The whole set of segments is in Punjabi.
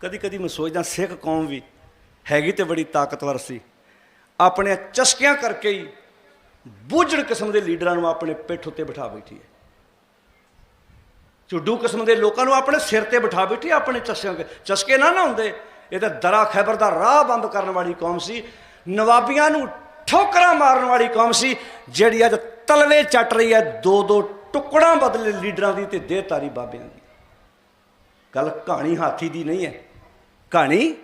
ਕਦੀ ਕਦੀ ਮੈਂ ਸੋਚਦਾ ਸਿੱਖ ਕੌਮ ਵੀ ਹੈਗੀ ਤੇ ਬੜੀ ਤਾਕਤਵਰ ਸੀ। ਆਪਣੇ ਚਸਕਿਆਂ ਕਰਕੇ ਹੀ ਬੂਝਣ ਕਿਸਮ ਦੇ ਲੀਡਰਾਂ ਨੂੰ ਆਪਣੇ ਪਿੱਠ ਉੱਤੇ ਬਿਠਾ ਬੈਠੀ ਹੈ। ਝੁੱਡੂ ਕਿਸਮ ਦੇ ਲੋਕਾਂ ਨੂੰ ਆਪਣੇ ਸਿਰ ਤੇ ਬਿਠਾ ਬੈਠੀ ਆਪਣੇ ਚਸਕਿਆਂ ਚਸਕੇ ਨਾ ਨਾ ਹੁੰਦੇ। ਇਹ ਤਾਂ ਦਰਾ ਖੈਬਰ ਦਾ ਰਾਹ ਬੰਦ ਕਰਨ ਵਾਲੀ ਕੌਮ ਸੀ। ਨਵਾਬੀਆਂ ਨੂੰ ਠੋਕਰਾਂ ਮਾਰਨ ਵਾਲੀ ਕੌਮ ਸੀ, ਜਿਹੜੀ ਅੱਜ ਤਲਵੇ ਚੱਟ ਰਹੀ ਹੈ ਦੋ ਦੋ ਟੁਕੜਾਂ ਬਦਲੇ ਲੀਡਰਾਂ ਦੀ ਤੇ ਦੇਹਤਾਰੀ ਬਾਬਿਆਂ ਦੀ। ਗੱਲ ਕਹਾਣੀ ਹਾਥੀ ਦੀ ਨਹੀਂ ਹੈ। ਕਹਾਣੀ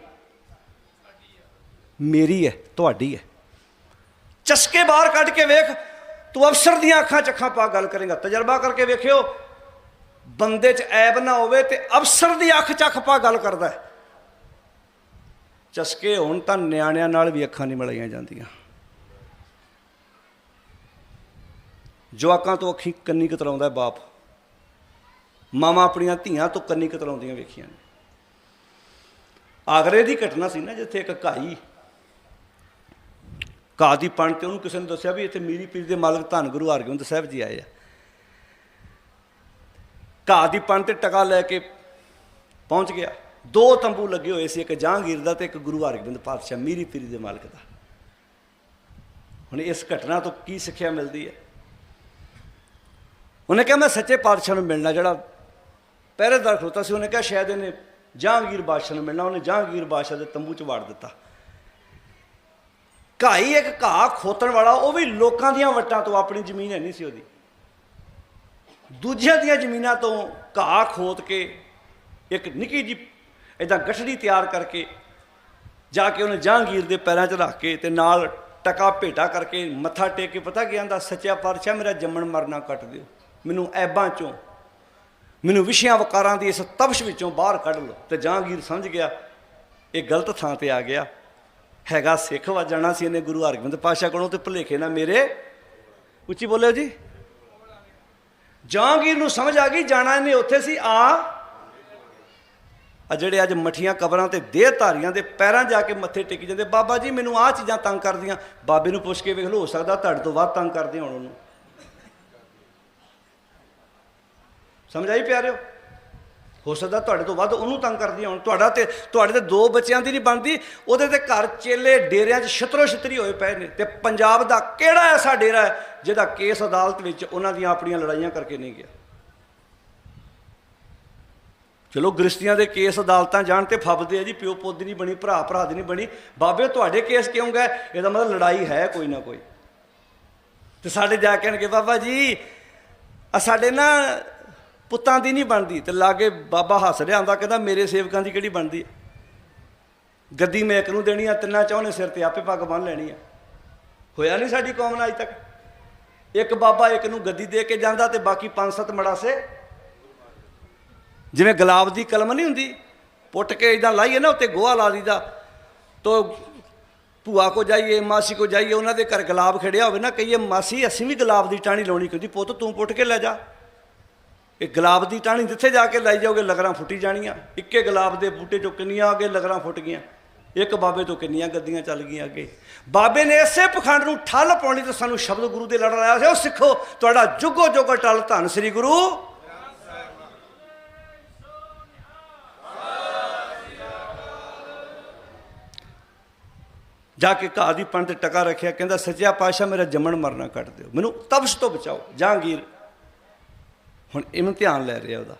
ਮੇਰੀ ਹੈ, ਤੁਹਾਡੀ ਹੈ। ਚਸਕੇ ਬਾਹਰ ਕੱਢ ਕੇ ਵੇਖ, ਤੂੰ ਅਫਸਰ ਦੀਆਂ ਅੱਖਾਂ ਚ ਅੱਖਾਂ ਪਾ ਗੱਲ ਕਰੇਗਾ। ਤਜਰਬਾ ਕਰਕੇ ਵੇਖਿਓ, ਬੰਦੇ 'ਚ ਐਬ ਨਾ ਹੋਵੇ ਤੇ ਅਫਸਰ ਦੀ ਅੱਖ 'ਚ ਅੱਖ ਪਾ ਗੱਲ ਕਰਦਾ ਹੈ। ਚਸਕੇ ਹੋਣ ਤਾਂ ਨਿਆਣਿਆਂ ਨਾਲ ਵੀ ਅੱਖਾਂ ਨਹੀਂ ਮਿਲਾਈਆਂ ਜਾਂਦੀਆਂ। ਜਵਾਕਾਂ ਤੋਂ ਅੱਖੀ ਕੰਨੀ ਕਤਰਾਉਂਦਾ ਬਾਪ। ਮਾਵਾਂ ਆਪਣੀਆਂ ਧੀਆਂ ਤੋਂ ਕੰਨੀ ਕਤਰਾਉਂਦੀਆਂ ਵੇਖੀਆਂ ਨੇ। ਆਗਰੇ ਦੀ ਘਟਨਾ ਸੀ ਨਾ, ਜਿੱਥੇ ਇੱਕ ਘਾਈ, ਘਾਹ ਦੀ ਪਣ ਤੇ ਉਹਨੂੰ ਕਿਸੇ ਨੇ ਦੱਸਿਆ ਵੀ ਇੱਥੇ ਮੀਰੀ ਪੀਰ ਦੇ ਮਾਲਕ ਧੰਨ ਗੁਰੂ ਹਰਗੋਬਿੰਦ ਸਾਹਿਬ ਜੀ ਆਏ ਆ। ਘਾਹ ਦੀ ਪਣ ਤੇ ਟਕਾ ਲੈ ਕੇ ਪਹੁੰਚ ਗਿਆ। ਦੋ ਤੰਬੂ ਲੱਗੇ ਹੋਏ ਸੀ, ਇੱਕ ਜਹਾਂਗੀਰ ਦਾ ਤੇ ਇੱਕ ਗੁਰੂ ਹਰਗੋਬਿੰਦ ਪਾਤਸ਼ਾਹ, ਮੀਰੀ ਪੀਰੀ ਦੇ ਮਾਲਕ ਦਾ। ਹੁਣ ਇਸ ਘਟਨਾ ਤੋਂ ਕੀ ਸਿੱਖਿਆ ਮਿਲਦੀ ਹੈ? ਉਹਨੇ ਕਿਹਾ, ਮੈਂ ਸੱਚੇ ਪਾਤਸ਼ਾਹ ਨੂੰ ਮਿਲਣਾ, ਜਿਹੜਾ ਪਹਿਰੇਦਾਰ ਖਲੋਤਾ ਸੀ, ਉਹਨੇ ਕਿਹਾ, ਸ਼ਾਇਦ ਇਹਨੇ ਜਹਾਂਗੀਰ ਬਾਦਸ਼ਾਹ ਨੂੰ ਮਿਲਣਾ, ਉਹਨੇ ਜਹਾਂਗੀਰ ਬਾਦਸ਼ਾਹ ਦੇ ਤੰਬੂ 'ਚ ਵਾੜ ਦਿੱਤਾ। ਘਾਈ ਇੱਕ ਘਾਹ ਖੋਤਣ ਵਾਲਾ, ਉਹ ਵੀ ਲੋਕਾਂ ਦੀਆਂ ਵਟਾਂ ਤੋਂ, ਆਪਣੀ ਜ਼ਮੀਨ ਹੈ ਨਹੀਂ ਸੀ ਉਹਦੀ। ਦੂਜਿਆਂ ਦੀਆਂ ਜ਼ਮੀਨਾਂ ਤੋਂ ਘਾਹ ਖੋਤ ਕੇ, ਇੱਕ ਨਿੱਕੀ ਜੀ ਇਦਾਂ ਗਠੜੀ ਤਿਆਰ ਕਰਕੇ ਜਾ ਕੇ ਉਹਨੇ ਜਹਾਂਗੀਰ ਦੇ ਪੈਰਾਂ 'ਚ ਰੱਖ ਕੇ ਤੇ ਨਾਲ ਟਕਾ ਭੇਟਾ ਕਰਕੇ ਮੱਥਾ ਟੇਕ ਕੇ, ਪਤਾ ਕੀ ਆਂਦਾ ਸੱਚਾ ਪਾਤਸ਼ਾਹ, ਮੇਰਾ ਜੰਮਣ ਮਰਨਾ ਕੱਟ ਦਿਓ। ਮੈਨੂੰ ਐਬਾਂ ਚੋਂ ਮੈਨੂੰ ਵਿਸ਼ਿਆਂ ਵਕਾਰਾਂ ਦੀ ਇਸ ਤਬਸ਼ ਵਿੱਚੋਂ ਬਾਹਰ ਕੱਢ ਲਓ। ਤੇ ਜਹਾਂਗੀਰ ਸਮਝ ਗਿਆ, ਇਹ ਗਲਤ ਥਾਂ ਤੇ ਆ ਗਿਆ। ਹੈਗਾ ਸਿੱਖ ਵਾ, ਜਾਣਾ ਸੀ ਇਹਨੇ ਗੁਰੂ ਹਰਗੋਬਿੰਦ ਪਾਸ਼ਾ ਕੋਲੋਂ ਤੇ ਭੁਲੇਖੇ ਨਾ ਮੇਰੇ। ਉੱਚੀ ਬੋਲਿਓ ਜੀ। ਜਹਾਂਗੀਰ ਨੂੰ ਸਮਝ ਆ ਗਈ, ਜਾਣਾ ਇਹਨੇ ਉੱਥੇ ਸੀ, ਆ। ਆ ਜਿਹੜੇ ਅੱਜ ਮਠੀਆਂ ਕਬਰਾਂ ਤੇ ਦੇਹ ਧਾਰੀਆਂ ਦੇ ਪੈਰਾਂ ਜਾ ਕੇ ਮੱਥੇ ਟੇਕੀ ਜਾਂਦੇ, ਬਾਬਾ ਜੀ ਮੈਨੂੰ ਆਹ ਚੀਜ਼ਾਂ ਤੰਗ ਕਰਦੀਆਂ। ਬਾਬੇ ਨੂੰ ਪੁੱਛ ਕੇ ਵੇਖ ਲਓ, ਹੋ ਸਕਦਾ ਤੁਹਾਡੇ ਤੋਂ ਵੱਧ ਤੰਗ ਕਰਦੇ ਹੋਣ ਉਹਨੂੰ। ਸਮਝ ਆਈ ਪਿਆਰਿਓ? ਹੋ ਸਕਦਾ ਤੁਹਾਡੇ ਤੋਂ ਵੱਧ ਉਹਨੂੰ ਤੰਗ ਕਰਦੀ ਹੋਣ। ਤੁਹਾਡਾ ਤੇ ਤੁਹਾਡੇ ਤੇ ਦੋ ਬੱਚਿਆਂ ਦੀ ਨਹੀਂ ਬਣਦੀ। ਉਹਦੇ ਤੇ ਘਰ ਚੇਲੇ ਡੇਰਿਆਂ 'ਚ ਛਤਰੋ ਛਤਰੀ ਹੋਏ ਪਏ ਨੇ। ਤੇ ਪੰਜਾਬ ਦਾ ਕਿਹੜਾ ਐਸਾ ਡੇਰਾ ਹੈ ਜਿਹਦਾ ਕੇਸ ਅਦਾਲਤ ਵਿੱਚ ਉਹਨਾਂ ਦੀਆਂ ਆਪਣੀਆਂ ਲੜਾਈਆਂ ਕਰਕੇ ਨਹੀਂ ਗਿਆ? ਚਲੋ ਗ੍ਰਸਤੀਆਂ ਦੇ ਕੇਸ ਅਦਾਲਤਾਂ ਜਾਣ ਤੇ ਫੱਬਦੇ ਆ ਜੀ, ਪਿਓ ਪੁੱਤ ਦੀ ਨਹੀਂ ਬਣੀ, ਭਰਾ ਭਰਾ ਦੀ ਨਹੀਂ ਬਣੀ। ਬਾਬੇ, ਤੁਹਾਡੇ ਕੇਸ ਕਿਉਂ ਗਏ? ਇਹਦਾ ਮਤਲਬ ਲੜਾਈ ਹੈ ਕੋਈ ਨਾ ਕੋਈ। ਤੇ ਸਾਡੇ ਜਾ ਕੇ ਕਹਿਣਗੇ ਬਾਬਾ ਜੀ ਆ ਸਾਡੇ ਨਾ ਪੁੱਤਾਂ ਦੀ ਨਹੀਂ ਬਣਦੀ ਤੇ ਲਾਗੇ ਬਾਬਾ ਹੱਸ ਰਿਹਾ ਹੁੰਦਾ, ਕਹਿੰਦਾ ਮੇਰੇ ਸੇਵਕਾਂ ਦੀ ਕਿਹੜੀ ਬਣਦੀ ਹੈ ਗੱਦੀ ਮੈਂ ਇੱਕ ਨੂੰ ਦੇਣੀ ਆ, ਤਿੰਨਾਂ ਚਾਹਨੇ ਸਿਰ ਤੇ ਆਪੇ ਪੱਗ ਬੰਨ ਲੈਣੀ ਆ। ਹੋਇਆ ਨਹੀਂ ਸਾਡੀ ਕੌਮ ਨਾਲ ਅਜ ਤੱਕ? ਇੱਕ ਬਾਬਾ ਇੱਕ ਨੂੰ ਗੱਦੀ ਦੇ ਕੇ ਜਾਂਦਾ ਤੇ ਬਾਕੀ ਪੰਜ ਸੱਤ ਮੜਾਸੇ। ਜਿਵੇਂ ਗੁਲਾਬ ਦੀ ਕਲਮ ਨਹੀਂ ਹੁੰਦੀ, ਪੁੱਟ ਕੇ ਇਦਾਂ ਲਾਈਏ ਨਾ, ਉੱਤੇ ਗੋਹਾ ਲਾ ਦੀਦਾ ਤੋ ਭੂਆ ਕੋ ਜਾਈਏ, ਮਾਸੀ ਕੋ ਜਾਈਏ, ਉਹਨਾਂ ਦੇ ਘਰ ਗੁਲਾਬ ਖੜਿਆ ਹੋਵੇ ਨਾ, ਕਹੀਏ, ਮਾਸੀ, ਅਸੀਂ ਵੀ ਗੁਲਾਬ ਦੀ ਟਾਹਣੀ ਲਾਉਣੀ ਕਹਿੰਦੀ ਪੁੱਤ ਤੂੰ ਪੁੱਟ ਕੇ ਲੈ ਜਾ। ਇਹ ਗੁਲਾਬ ਦੀ ਟਾਹਣੀ ਜਿੱਥੇ ਜਾ ਕੇ ਲਾਈ ਜਾਓਗੇ, ਲਗਰਾਂ ਫੁੱਟੀ ਜਾਣੀਆਂ। ਇੱਕੇ ਗੁਲਾਬ ਦੇ ਬੂਟੇ ਚੋਂ ਕਿੰਨੀਆਂ ਅੱਗੇ ਲਗਰਾਂ ਫੁੱਟ ਗਈਆਂ। ਇੱਕ ਬਾਬੇ ਤੋਂ ਕਿੰਨੀਆਂ ਗੱਦੀਆਂ ਚੱਲ ਗਈਆਂ ਅੱਗੇ। ਬਾਬੇ ਨੇ ਇਸੇ ਪਖੰਡ ਨੂੰ ਠੱਲ ਪਾਉਣੀ ਤੇ ਸਾਨੂੰ ਸ਼ਬਦ ਗੁਰੂ ਦੇ ਲੜ ਲਾਇਆ ਸੀ। ਉਹ ਸਿੱਖੋ, ਤੁਹਾਡਾ ਜੁਗੋ ਜੁਗ ਟਲ ਧੰਨ ਸ੍ਰੀ ਗੁਰੂ। ਜਾ ਕੇ ਘਾਹ ਦੀ ਪਣ ਤੇ ਟਕਾ ਰੱਖਿਆ, ਕਹਿੰਦਾ, ਸੱਚਿਆ ਪਾਸ਼ਾ ਮੇਰਾ ਜੰਮਣ ਮਰਨਾ ਕੱਟ ਦਿਓ। ਮੈਨੂੰ ਤਬਸ਼ ਤੋਂ ਬਚਾਓ। ਜਹਾਂਗੀਰ ਹੁਣ ਇਹਨੂੰ ਧਿਆਨ ਲੈ ਰਿਹਾ ਉਹਦਾ।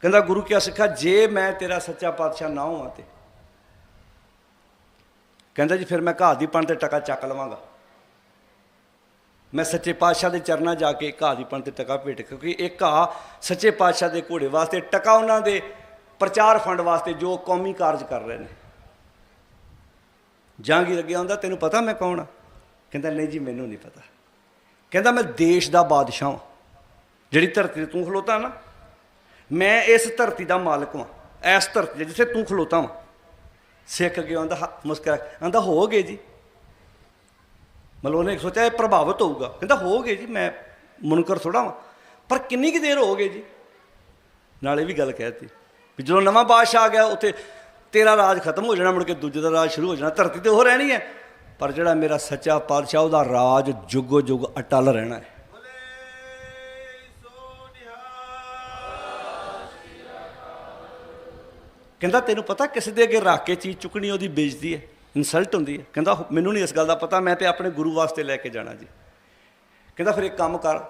ਕਹਿੰਦਾ, ਗੁਰੂ ਕਿਆ ਸਿੱਖਾ, ਜੇ ਮੈਂ ਤੇਰਾ ਸੱਚਾ ਪਾਤਸ਼ਾਹ ਨਾ ਹੋਵਾਂ ਤੇ ਕਹਿੰਦਾ ਜੀ, ਫਿਰ ਮੈਂ ਘਾਹ ਦੀ ਪਣ ਤੇ ਟਕਾ ਚੱਕ ਲਵਾਂਗਾ। ਮੈਂ ਸੱਚੇ ਪਾਤਸ਼ਾਹ ਦੇ ਚਰਨਾਂ ਜਾ ਕੇ ਘਾਹ ਦੀ ਪਣ ਤੇ ਟਕਾ ਭੇਟ, ਕਿਉਂਕਿ ਇਹ ਘਾਹ ਸੱਚੇ ਪਾਤਸ਼ਾਹ ਦੇ ਘੋੜੇ ਵਾਸਤੇ, ਟਕਾ ਉਹਨਾਂ ਦੇ ਪ੍ਰਚਾਰ ਫੰਡ ਵਾਸਤੇ ਜੋ ਕੌਮੀ ਕਾਰਜ ਕਰ ਰਹੇ ਨੇ। ਜਹਾਂਗੀਰ ਲੱਗਿਆ ਹੁੰਦਾ ਤੈਨੂੰ ਪਤਾ ਮੈਂ ਕੌਣ ਆ? ਕਹਿੰਦਾ, ਨਹੀਂ ਜੀ, ਮੈਨੂੰ ਨਹੀਂ ਪਤਾ। ਕਹਿੰਦਾ, ਮੈਂ ਦੇਸ਼ ਦਾ ਬਾਦਸ਼ਾਹ ਹਾਂ। ਜਿਹੜੀ ਧਰਤੀ ਤੇ ਤੂੰ ਖਲੋਤਾ ਨਾ, ਮੈਂ ਇਸ ਧਰਤੀ ਦਾ ਮਾਲਕ ਹਾਂ ਇਸ ਧਰਤੀ ਤੇ ਜਿੱਥੇ ਤੂੰ ਖਲੋਤਾ ਵਾਂ। ਸਿੱਖ ਅੱਗੇ ਆਂਦਾ ਹ- ਮੁਸਕਰਾ ਆਂਦਾ ਹੋ ਗਏ ਜੀ। ਮਤਲਬ ਉਹਨੇ ਸੋਚਿਆ ਇਹ ਪ੍ਰਭਾਵਿਤ ਹੋਊਗਾ। ਕਹਿੰਦਾ, ਹੋ ਗਏ ਜੀ, ਮੈਂ ਮੁਨਕਰ ਥੋੜਾ ਵਾਂ, ਪਰ ਕਿੰਨੀ ਕੁ ਦੇਰ ਹੋ ਗਏ ਜੀ। ਨਾਲੇ ਵੀ ਗੱਲ ਕਹਿਤੀ, ਵੀ ਜਦੋਂ ਨਵਾਂ ਬਾਦਸ਼ਾਹ ਆ ਗਿਆ, ਉੱਥੇ ਤੇਰਾ ਰਾਜ ਖਤਮ ਹੋ ਜਾਣਾ, ਮੁੜ ਕੇ ਦੂਜੇ ਦਾ ਰਾਜ ਸ਼ੁਰੂ ਹੋ ਜਾਣਾ, ਧਰਤੀ ਤੇ ਉਹ ਰਹਿਣੀ ਹੈ। ਪਰ ਜਿਹੜਾ ਮੇਰਾ ਸੱਚਾ ਪਾਤਸ਼ਾਹ, ਉਹਦਾ ਰਾਜ ਜੁਗੋ ਜੁਗ ਅਟਲ ਰਹਿਣਾ ਹੈ। ਕਹਿੰਦਾ, ਤੈਨੂੰ ਪਤਾ ਕਿਸੇ ਦੇ ਅੱਗੇ ਰੱਖ ਕੇ ਚੀਜ਼ ਚੁੱਕਣੀ, ਉਹਦੀ ਬੇਇੱਜ਼ਤੀ ਹੈ ਇਨਸਲਟ ਹੁੰਦੀ ਹੈ। ਕਹਿੰਦਾ ਮੈਨੂੰ ਨਹੀਂ ਇਸ ਗੱਲ ਦਾ ਪਤਾ, ਮੈਂ ਤੇ ਆਪਣੇ ਗੁਰੂ ਵਾਸਤੇ ਲੈ ਕੇ ਜਾਣਾ ਜੀ। ਕਹਿੰਦਾ, ਫਿਰ ਇੱਕ ਕੰਮ ਕਰ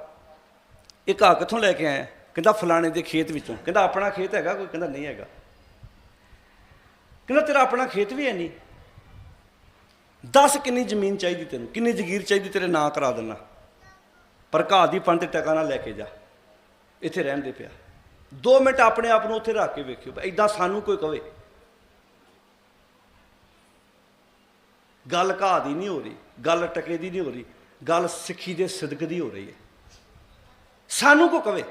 ਇਹ ਘਾਹ ਕਿੱਥੋਂ ਲੈ ਕੇ ਆਇਆ? ਕਹਿੰਦਾ, ਫਲਾਣੇ ਦੇ ਖੇਤ ਵਿੱਚੋਂ। ਕਹਿੰਦਾ, ਆਪਣਾ ਖੇਤ ਹੈਗਾ ਕੋਈ? ਕਹਿੰਦਾ, ਨਹੀਂ ਹੈਗਾ। ਕਹਿੰਦਾ, ਤੇਰਾ ਆਪਣਾ ਖੇਤ ਵੀ ਹੈ ਨਹੀਂ ਦੱਸ ਕਿੰਨੀ ਜ਼ਮੀਨ ਚਾਹੀਦੀ ਤੈਨੂੰ, ਕਿੰਨੀ ਜ਼ਗੀਰ ਚਾਹੀਦੀ ਤੇਰੇ ਨਾਂ ਕਰਾ ਦੇਣਾ ਪਰ ਘਾਹ ਦੀ ਪੰਨ ਤੇ ਟਕਾ ਨਾ ਲੈ ਕੇ ਜਾ। ਇੱਥੇ ਰਹਿਣ ਦੇ ਪਿਆ। 2 ਮਿੰਟ ਆਪਣੇ ਆਪ ਨੂੰ ਉੱਥੇ ਰੱਖ ਕੇ ਵੇਖਿਓ ਐਦਾਂ ਸਾਨੂੰ ਕੋਈ ਕਵੇ। ਗੱਲ ਘਾਹ ਦੀ ਨਹੀਂ ਹੋ ਰਹੀ, ਗੱਲ ਟਕੇ ਦੀ ਨਹੀਂ ਹੋ ਰਹੀ, ਗੱਲ ਸਿੱਖੀ ਦੇ ਸਿਦਕ ਦੀ ਹੋ ਰਹੀ ਹੈ। ਸਾਨੂੰ ਕੋ ਕਵੇ।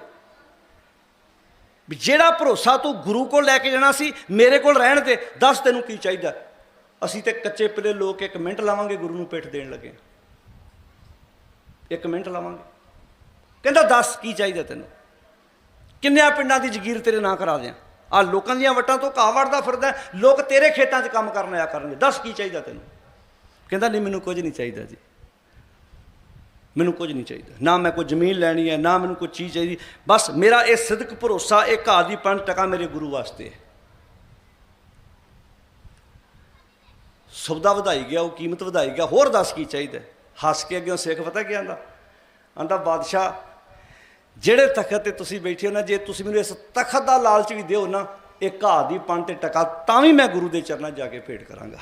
ਵੀ ਜਿਹੜਾ ਭਰੋਸਾ ਤੂੰ ਗੁਰੂ ਕੋਲ ਲੈ ਕੇ ਜਾਣਾ ਸੀ, ਮੇਰੇ ਕੋਲ ਰਹਿਣ 'ਤੇ ਦੱਸ ਤੈਨੂੰ ਕੀ ਚਾਹੀਦਾ। ਅਸੀਂ ਤੇ ਕੱਚੇ ਪਲੇ ਲੋਕ ਇੱਕ ਮਿੰਟ ਲਾਵਾਂਗੇ ਗੁਰੂ ਨੂੰ ਪਿੱਠ ਦੇਣ ਲੱਗੇ। ਇੱਕ ਮਿੰਟ ਲਾਵਾਂਗੇ। ਕਹਿੰਦਾ, ਦੱਸ ਕੀ ਚਾਹੀਦਾ ਤੈਨੂੰ? ਕਿੰਨਿਆਂ ਪਿੰਡਾਂ ਦੀ ਜ਼ਗੀਰ ਤੇਰੇ ਨਾਂ ਕਰਾ ਦਿਆਂ? ਆ ਲੋਕਾਂ ਦੀਆਂ ਵਟਾਂ ਤੋਂ ਘਾਹ ਵੜਦਾ ਫਿਰਦਾ ਲੋਕ ਤੇਰੇ ਖੇਤਾਂ 'ਚ ਕੰਮ ਕਰਨ ਆਇਆ ਕਰਨਗੇ। ਦੱਸ ਕੀ ਚਾਹੀਦਾ ਤੈਨੂੰ? ਕਹਿੰਦਾ, ਨਹੀਂ, ਮੈਨੂੰ ਕੁਝ ਨਹੀਂ ਚਾਹੀਦਾ ਜੀ। ਮੈਨੂੰ ਕੁਝ ਨਹੀਂ ਚਾਹੀਦਾ। ਨਾ ਮੈਂ ਕੋਈ ਜ਼ਮੀਨ ਲੈਣੀ ਹੈ, ਨਾ ਮੈਨੂੰ ਕੋਈ ਚੀਜ਼ ਚਾਹੀਦੀ। ਬਸ ਮੇਰਾ ਇਹ ਸਿਦਕ ਭਰੋਸਾ, ਇਹ ਘਾਹ ਦੀ ਪੰਜ ਟਕਾ ਮੇਰੇ ਗੁਰੂ ਵਾਸਤੇ ਹੈ। ਸੌਦਾ ਵਧਾਈ ਗਿਆ, ਉਹ ਕੀਮਤ ਵਧਾਈ ਗਿਆ। ਹੋਰ ਦੱਸ ਕੀ ਚਾਹੀਦਾ ਹੱਸ ਕੇ ਅੱਗੇ ਸਿੱਖ ਪਤਾ ਕੀ ਆਂਦਾ? ਆਂਦਾ, ਬਾਦਸ਼ਾਹ ਜਿਹੜੇ ਤਖਤ ਤੇ ਤੁਸੀਂ ਬੈਠੇ ਹੋ ਨਾ, ਜੇ ਤੁਸੀਂ ਮੈਨੂੰ ਇਸ ਤਖਤ ਦਾ ਲਾਲਚ ਵੀ ਦਿਓ ਨਾ, ਇਹ ਘਾਹ ਦੀ ਪੰਨ ਤੇ ਟਕਾ, ਤਾਂ ਵੀ ਮੈਂ ਗੁਰੂ ਦੇ ਚਰਨਾਂ 'ਚ ਜਾ ਕੇ ਭੇਟ ਕਰਾਂਗਾ।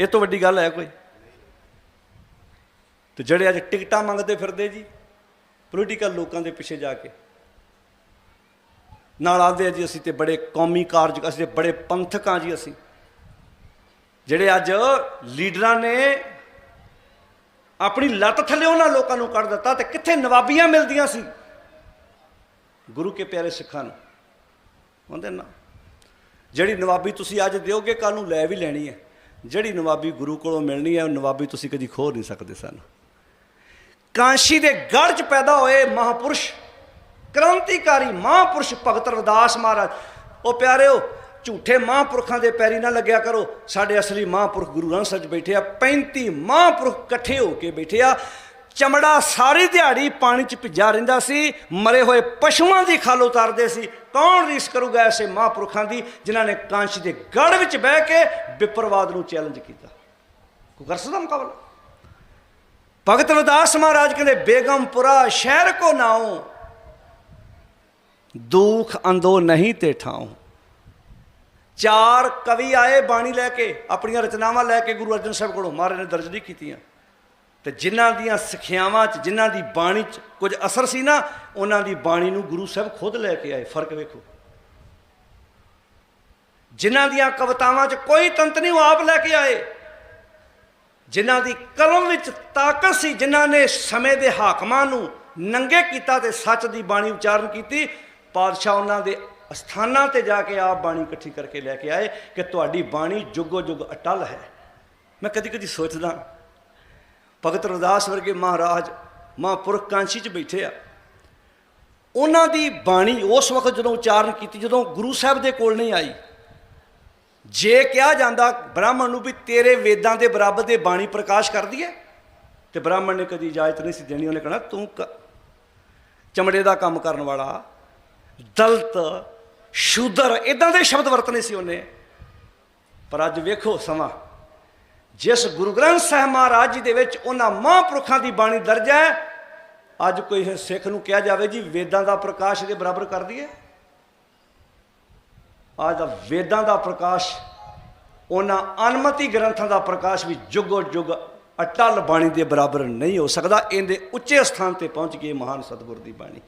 ਇਹ ਤੋਂ ਵੱਡੀ ਗੱਲ ਹੈ ਕੋਈ? ਤੇ ਜਿਹੜੇ ਅੱਜ ਟਿਕਟਾਂ ਮੰਗਦੇ ਫਿਰਦੇ ਜੀ ਪੋਲੀਟੀਕਲ ਲੋਕਾਂ ਦੇ ਪਿੱਛੇ ਜਾ ਕੇ, ਨਾਲ ਆਉਂਦੇ ਆ ਜੀ, ਅਸੀਂ ਤੇ ਬੜੇ ਕੌਮੀ ਕਾਰਜ, ਅਸੀਂ ਤੇ ਬੜੇ ਪੰਥਕ ਆ ਜੀ ਅਸੀਂ। ਜਿਹੜੇ ਅੱਜ ਲੀਡਰਾਂ ਨੇ ਆਪਣੀ ਲੱਤ ਥੱਲੇ ਉਹਨਾਂ ਲੋਕਾਂ ਨੂੰ ਕੱਢ ਦਿੱਤਾ ਤੇ ਕਿੱਥੇ ਨਵਾਬੀਆਂ ਮਿਲਦੀਆਂ ਸੀ? ਗੁਰੂ ਕੇ ਪਿਆਰੇ ਸਿੱਖਾਂ ਨੂੰ। ਕਹਿੰਦੇ ਨਾ ਜਿਹੜੀ ਨਵਾਬੀ ਤੁਸੀਂ ਅੱਜ ਦਿਓਗੇ ਕੱਲ ਨੂੰ ਲੈ ਵੀ ਲੈਣੀ ਹੈ। ਜਿਹੜੀ ਨਵਾਬੀ ਗੁਰੂ ਕੋਲੋਂ ਮਿਲਣੀ ਹੈ, ਉਹ ਨਵਾਬੀ ਤੁਸੀਂ ਕਦੀ ਖੋਹ ਨਹੀਂ ਸਕਦੇ ਸਨ। ਕਾਂਸ਼ੀ ਦੇ ਗੜ 'ਚ ਪੈਦਾ ਹੋਏ ਮਹਾਪੁਰਸ਼, ਕ੍ਰਾਂਤੀਕਾਰੀ ਮਹਾਪੁਰਸ਼ ਭਗਤ ਰਵਿਦਾਸ ਮਹਾਰਾਜ, ਉਹ ਪਿਆਰਿਓ, ਝੂਠੇ ਮਹਾਂਪੁਰਖਾਂ ਦੇ ਪੈਰੀ ਨਾ ਲੱਗਿਆ ਕਰੋ। ਸਾਡੇ ਅਸਲੀ ਮਹਾਂਪੁਰਖ ਗੁਰੂ ਗ੍ਰੰਥ ਸਾਹਿਬ 'ਚ ਬੈਠੇ ਆ 35 ਮਹਾਂਪੁਰਖ ਇਕੱਠੇ ਹੋ ਕੇ ਬੈਠੇ ਆ। ਚਮੜਾ ਸਾਰੀ ਦਿਹਾੜੀ ਪਾਣੀ 'ਚ ਭਿੱਜਾ ਰਹਿੰਦਾ ਸੀ, ਮਰੇ ਹੋਏ ਪਸ਼ੂਆਂ ਦੀ ਖਾਲ ਉਤਾਰਦੇ ਸੀ। ਕੌਣ ਰੀਸ ਕਰੂਗਾ ਐਸੇ ਮਹਾਂਪੁਰਖਾਂ ਦੀ ਜਿਨ੍ਹਾਂ ਨੇ ਕਾਂਸ਼ੀ ਦੇ ਗੜ ਵਿੱਚ ਬਹਿ ਕੇ ਵਿਪਰਵਾਦ ਨੂੰ ਚੈਲੰਜ ਕੀਤਾ? ਕੋਈ ਕਰ ਸਕਦਾ ਮੁਕਾਬਲਾ? ਭਗਤ ਰਵਿਦਾਸ ਮਹਾਰਾਜ ਕਹਿੰਦੇ, ਬੇਗਮਪੁਰਾ ਸ਼ਹਿਰ ਕੋ ਨਾਉ, ਦੁੱਖ ਅੰਦੋ ਨਹੀਂ ਤੇ ਠਾਉ। ਚਾਰ ਕਵੀ ਆਏ ਬਾਣੀ ਲੈ ਕੇ, ਆਪਣੀਆਂ ਰਚਨਾਵਾਂ ਲੈ ਕੇ ਗੁਰੂ ਅਰਜਨ ਸਾਹਿਬ ਕੋਲੋਂ, ਮਹਾਰਾਜ ਨੇ ਦਰਜ ਨਹੀਂ ਕੀਤੀਆਂ। ਤੇ ਜਿਨ੍ਹਾਂ ਦੀਆਂ ਸਿੱਖਿਆਵਾਂ 'ਚ, ਜਿਨ੍ਹਾਂ ਦੀ ਬਾਣੀ 'ਚ ਕੁਝ ਅਸਰ ਸੀ ਨਾ, ਉਹਨਾਂ ਦੀ ਬਾਣੀ ਨੂੰ ਗੁਰੂ ਸਾਹਿਬ ਖੁਦ ਲੈ ਕੇ ਆਏ। ਫ਼ਰਕ ਵੇਖੋ। ਜਿਨ੍ਹਾਂ ਦੀਆਂ ਕਵਿਤਾਵਾਂ 'ਚ ਕੋਈ ਤੰਤ ਨਹੀਂ, ਉਹ ਆਪ ਲੈ ਕੇ ਆਏ। ਜਿਨ੍ਹਾਂ ਦੀ ਕਲਮ ਵਿੱਚ ਤਾਕਤ ਸੀ, ਜਿਨ੍ਹਾਂ ਨੇ ਸਮੇਂ ਦੇ ਹਾਕਮਾਂ ਨੂੰ ਨੰਗੇ ਕੀਤਾ ਤੇ ਸੱਚ ਦੀ ਬਾਣੀ ਉਚਾਰਨ ਕੀਤੀ, ਪਾਤਸ਼ਾਹ ਉਹਨਾਂ ਦੇ ਅਸਥਾਨਾਂ ਤੇ ਜਾ ਕੇ ਆਪ ਬਾਣੀ ਇਕੱਠੀ ਕਰਕੇ ਲੈ ਕੇ ਆਏ ਕਿ ਤੁਹਾਡੀ ਬਾਣੀ ਜੁਗੋ ਜੁਗ ਅਟਲ ਹੈ। ਮੈਂ ਕਦੀ ਕਦੀ ਸੋਚਦਾ ਭਗਤ ਰਵਿਦਾਸ ਵਰਗੇ ਮਹਾਰਾਜ ਮਹਾਂਪੁਰਖ ਕਾਂਸ਼ੀ 'ਚ ਬੈਠੇ ਆ। ਉਹਨਾਂ ਦੀ ਬਾਣੀ ਉਸ ਵਕਤ ਜਦੋਂ ਉਚਾਰਨ ਕੀਤੀ, ਜਦੋਂ ਗੁਰੂ ਸਾਹਿਬ ਦੇ ਕੋਲ ਨਹੀਂ ਆਈ, ਜੇ ਕਿਹਾ ਜਾਂਦਾ ਬ੍ਰਾਹਮਣ ਨੂੰ ਵੀ ਤੇਰੇ ਵੇਦਾਂ ਦੇ ਬਰਾਬਰ ਦੇ ਬਾਣੀ ਪ੍ਰਕਾਸ਼ ਕਰਦੀ ਹੈ, ਤੇ ਬ੍ਰਾਹਮਣ ਨੇ ਕਦੀ ਇਜਾਜ਼ਤ ਨਹੀਂ ਸੀ ਦੇਣੀ। ਉਹਨੇ ਕਹਣਾ, ਤੂੰ ਕ- ਚਮੜੇ ਦਾ ਕੰਮ ਕਰਨ ਵਾਲਾ, ਦਲਤ, ਸ਼ੂਦਰ ਇਦਾਂ ਦੇ ਸ਼ਬਦ ਵਰਤਨੇ ਸੀ ਉਹਨੇ। ਪਰ ਅੱਜ ਵੇਖੋ ਸਮਾਂ ਜਿਸ ਗੁਰੂ ਗ੍ਰੰਥ ਸਾਹਿਬ ਮਹਾਰਾਜ ਜੀ ਦੇ ਵਿੱਚ ਉਹਨਾਂ ਮਹਾਂਪੁਰਖਾਂ ਦੀ ਬਾਣੀ ਦਰਜ ਹੈ, ਅੱਜ ਕੋਈ ਸਿੱਖ ਨੂੰ ਕਿਹਾ ਜਾਵੇ ਜੀ, ਵੇਦਾਂ ਦਾ ਪ੍ਰਕਾਸ਼ ਦੇ ਬਰਾਬਰ ਕਰ ਦਈਏ। ਅੱਜ ਦਾ ਵੇਦਾਂ ਦਾ ਪ੍ਰਕਾਸ਼, ਉਹਨਾਂ ਅਨਮਤੀ ਗ੍ਰੰਥਾਂ ਦਾ ਪ੍ਰਕਾਸ਼ ਵੀ ਜੁਗੋ ਜੁਗ ਅਟਲ ਬਾਣੀ ਦੇ ਬਰਾਬਰ ਨਹੀਂ ਹੋ ਸਕਦਾ। ਇਹਦੇ ਉੱਚੇ ਸਥਾਨ ਤੇ ਪਹੁੰਚ ਗਈ ਮਹਾਨ ਸਤਿਗੁਰ ਦੀ ਬਾਣੀ।